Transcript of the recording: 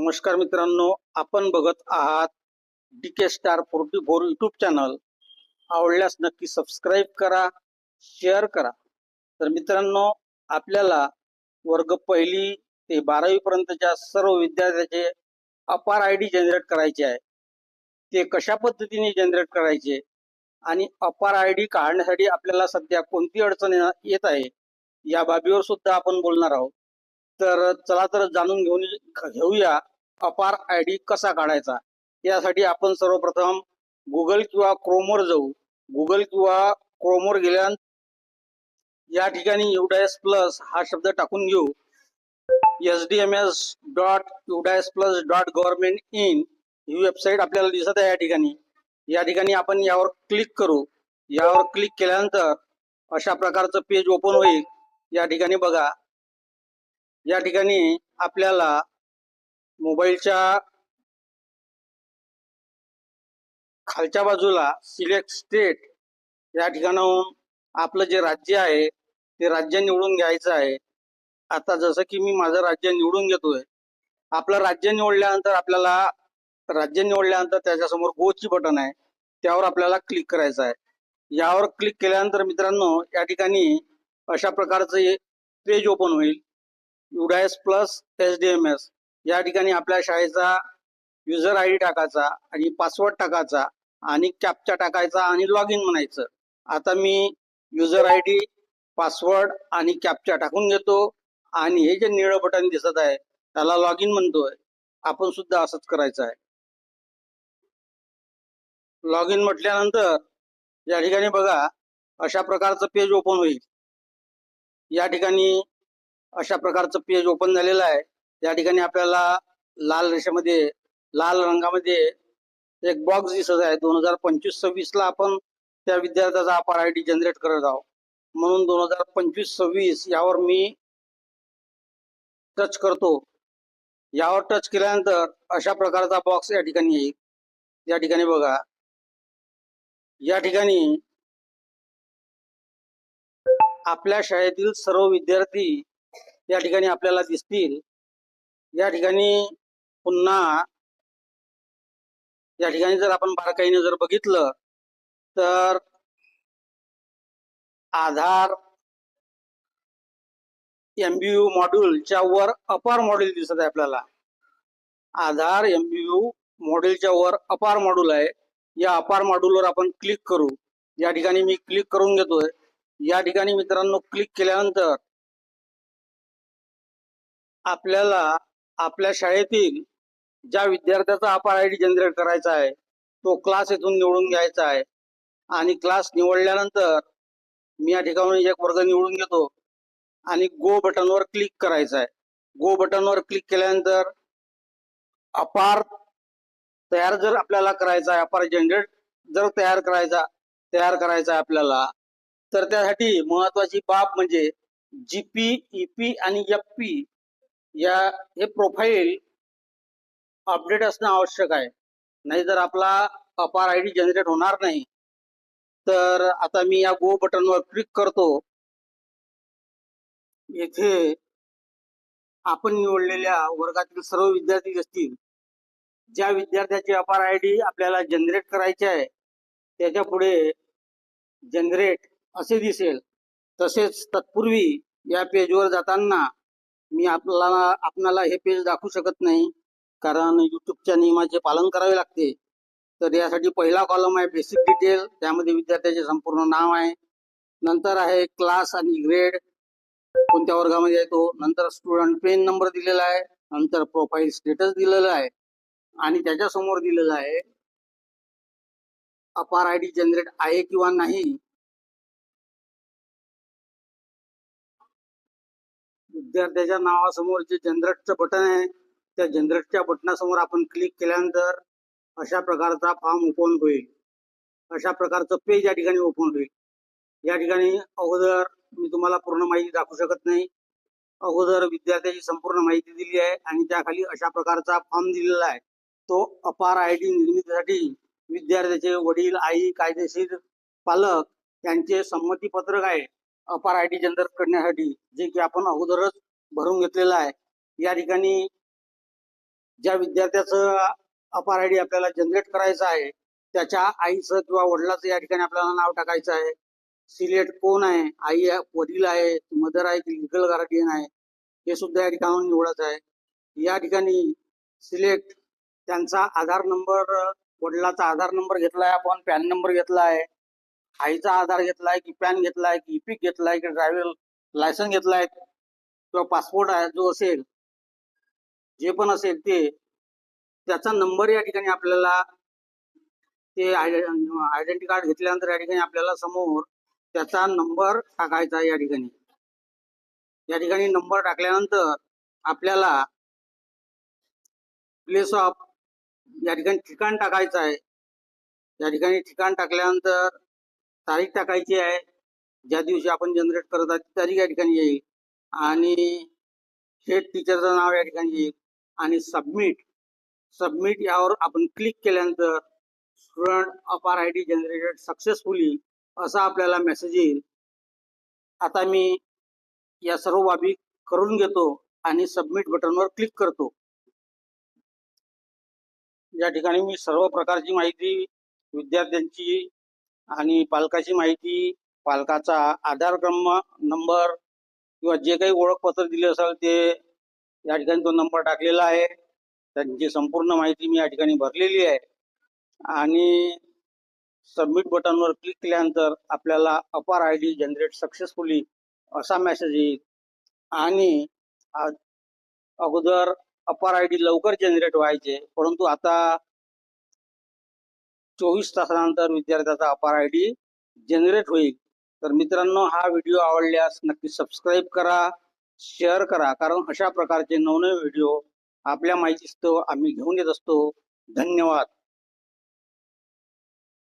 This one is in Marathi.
नमस्कार मित्रांनो आपण बघत आहात D K star forty four YouTube channel आवडल्यास नक्की सबस्क्राईब करा शेअर करा. तर मित्रांनो आपल्याला वर्ग पहिली ते बारावीपर्यंतच्या सर्व विद्यार्थ्याचे अपार आय डी जनरेट करायचे आहे. ते कशा पद्धतीने जनरेट करायचे आणि अपार आय डी काढण्यासाठी आपल्याला सध्या कोणती अडचण येत आहे या बाबीवर सुद्धा आपण बोलणार आहोत. तर चला तर जाणून घेऊन घेऊया. अपार आय डी कसा काढायचा? यासाठी आपण सर्वप्रथम गुगल किंवा क्रोमवर जाऊ. गुगल किंवा क्रोमवर गेल्यानंतर या ठिकाणी युडायस प्लस हा शब्द टाकून घेऊ. S D M S dot UDISE plus dot government in he website आपल्याला दिसत आहे या ठिकाणी. या ठिकाणी आपण यावर क्लिक करू. यावर क्लिक केल्यानंतर अशा प्रकारचं पेज ओपन होईल. या ठिकाणी बघा. या ठिकाणी आपल्याला मोबाईलच्या खालच्या बाजूला सिलेक्ट स्टेट या ठिकाणाहून आपलं जे राज्य आहे ते राज्य निवडून घ्यायचं आहे. आता जसं की मी माझं राज्य निवडून घेतोय. आपलं राज्य निवडल्यानंतर आपल्याला राज्य निवडल्यानंतर त्याच्यासमोर गोची बटन आहे. त्यावर आपल्याला क्लिक करायचं आहे. यावर क्लिक केल्यानंतर मित्रांनो या ठिकाणी अशा प्रकारचं पेज ओपन होईल. UDISE plus S D M S या ठिकाणी आपल्या शाळेचा युजर आय डी टाकायचा आणि पासवर्ड टाकायचा आणि कॅपचा टाकायचा आणि लॉग इन म्हणायचं. आता मी युजर आय डी पासवर्ड आणि कॅपचा टाकून घेतो आणि हे जे निळं बटन दिसत आहे त्याला लॉग इन म्हणतोय. आपण सुद्धा असंच करायचं आहे. लॉग इन म्हटल्यानंतर या ठिकाणी बघा अशा प्रकारचं पेज ओपन होईल. या ठिकाणी अशा प्रकारचं पेज ओपन झालेलं आहे. या ठिकाणी आपल्याला लाल रेषेमध्ये लाल रंगामध्ये एक बॉक्स दिसत आहे. दोन हजार पंचवीस सव्वीस ला आपण त्या विद्यार्थ्याचा अपार आय डी जनरेट करत आहोत. म्हणून दोन हजार पंचवीस सव्वीस यावर मी टच करतो. यावर टच केल्यानंतर अशा प्रकारचा बॉक्स या ठिकाणी येईल. या ठिकाणी बघा. या ठिकाणी आपल्या शाळेतील सर्व विद्यार्थी या ठिकाणी आपल्याला दिसतील. या ठिकाणी पुन्हा या ठिकाणी जर आपण बारकाईने जर बघितलं तर आधार एमबीयू मॉड्यूलच्या वर अपार मॉड्यूल दिसत आहे आपल्याला. आधार एमबीयू मॉड्यूलच्या वर अपार मॉड्यूल आहे. या अपार मॉड्यूलवर आपण क्लिक करू. या ठिकाणी मी क्लिक करून घेतोय. या ठिकाणी मित्रांनो क्लिक केल्यानंतर आपल्याला आपल्या शाळेतील ज्या विद्यार्थ्याचा अपार आय डी जनरेट करायचा आहे तो क्लास येथून निवडून घ्यायचा आहे. आणि क्लास निवडल्यानंतर मी या ठिकाणी एक वर्ग निवडून घेतो आणि गो बटनवर क्लिक करायचं आहे. गो बटनवर क्लिक केल्यानंतर अपार तयार जर आपल्याला करायचा आहे अपार जनरेट जर तयार करायचा तयार करायचा आहे आपल्याला तर त्यासाठी महत्वाची बाब म्हणजे जीपी ईपी आणि एफ पी या हे प्रोफाईल अपडेट असणं आवश्यक आहे. नाही जर आपला अपार आय डी जनरेट होणार नाही. तर आता मी या गो बटनवर क्लिक करतो. येथे आपण निवडलेल्या वर्गातील सर्व विद्यार्थी असतील ज्या विद्यार्थ्याची अपार आय डी आपल्याला जनरेट करायचे आहे त्याच्या पुढे जनरेट असे दिसेल. तसेच तत्पूर्वी या पेजवर जाताना मी आपल्याला आपणाला हे पेज दाखवू शकत नाही. कारण युट्यूबच्या नियमाचे पालन करावे लागते. तर यासाठी पहिला कॉलम आहे बेसिक डिटेल त्यामध्ये विद्यार्थ्याचे संपूर्ण नाव आहे. नंतर आहे क्लास आणि ग्रेड कोणत्या वर्गामध्ये येतो नंतर स्टुडंट पेन नंबर दिलेला आहे. नंतर प्रोफाईल स्टेटस दिलेलं आहे. आणि त्याच्यासमोर दिलेलं आहे अपार आय डी जनरेट आहे किंवा नाही. विद्यार्थ्याच्या नावासमोर जे जनरेटचं बटन आहे. त्या जनरेटच्या बटनासमोर आपण क्लिक केल्यानंतर अशा प्रकारचा फॉर्म ओपन होईल. अशा प्रकारचं पेज या ठिकाणी ओपन होईल. या ठिकाणी अगोदर मी तुम्हाला पूर्ण माहिती दाखवू शकत नाही. अगोदर विद्यार्थ्याची संपूर्ण माहिती दिली आहे आणि त्याखाली अशा प्रकारचा फॉर्म दिलेला आहे. तो अपार आय डी निर्मितीसाठी विद्यार्थ्याचे वडील आई कायदेशीर पालक यांचे संमतीपत्रक आहे. अपार आय डी जनरेट करण्यासाठी जे की आपण अगोदरच भरून घेतलेलं आहे. या ठिकाणी ज्या विद्यार्थ्याचं अपार आय डी आपल्याला जनरेट करायचं आहे त्याच्या आईचं किंवा वडिलाचं या ठिकाणी आपल्याला नाव टाकायचं आहे. सिलेक्ट कोण आहे? आई आहे, वडील आहे मदर आहे की लिगल गार्डियन आहे? हे सुद्धा या ठिकाणी निवडायचं आहे. या ठिकाणी सिलेक्ट त्यांचा आधार नंबर वडिलाचा आधार नंबर घेतलाय आपण पॅन नंबर घेतला आहे. आईचा आधार घेतलाय की पॅन घेतलाय की इपिक घेतलाय की ड्रायव्हर लायसन घेतलाय किंवा पासपोर्ट आहे जो असेल जे पण असेल ते त्याचा नंबर या ठिकाणी आपल्याला ते आयडेंटिटी कार्ड घेतल्यानंतर या ठिकाणी आपल्याला समोर त्याचा नंबर टाकायचा आहे या ठिकाणी. या ठिकाणी नंबर टाकल्यानंतर आपल्याला प्लेस ऑफ या ठिकाणी ठिकाण टाकायचं आहे. या ठिकाणी ठिकाण टाकल्यानंतर तारीख टाकायची आहे. ज्या दिवशी आपण जनरेट करत आहात तारीख या ठिकाणी येईल. आणि हेड टीचरचं नाव या ठिकाणी येईल. आणि सबमिट सबमिट यावर आपण क्लिक केल्यानंतर student APAAR I D generated successfully असा आपल्याला मेसेज येईल. आता मी या सर्व बाबी करून घेतो आणि सबमिट बटनवर क्लिक करतो. या ठिकाणी मी सर्व प्रकारची माहिती विद्यार्थ्यांची आणि पालकाची माहिती पालकाचा आधार क्रमांक नंबर किंवा जे काही ओळखपत्र दिले असेल ते या ठिकाणी तो नंबर टाकलेला आहे. त्यांची संपूर्ण माहिती मी या ठिकाणी भरलेली आहे. आणि सबमिट बटनवर क्लिक केल्यानंतर आपल्याला APAAR I D generate successfully असा मेसेज येईल. आणि अगोदर अपार आय डी लवकर जनरेट व्हायचे परंतु आता चोवीस तासानंतर विद्यार्थ्याचा अपार आय डी जनरेट होईल. तर मित्रांनो हा व्हिडिओ आवडल्यास नक्की सबस्क्राईब करा शेअर करा. कारण अशा प्रकारचे नवनवे व्हिडिओ आपल्या माहितीस्तव आम्ही घेऊन येत असतो. धन्यवाद.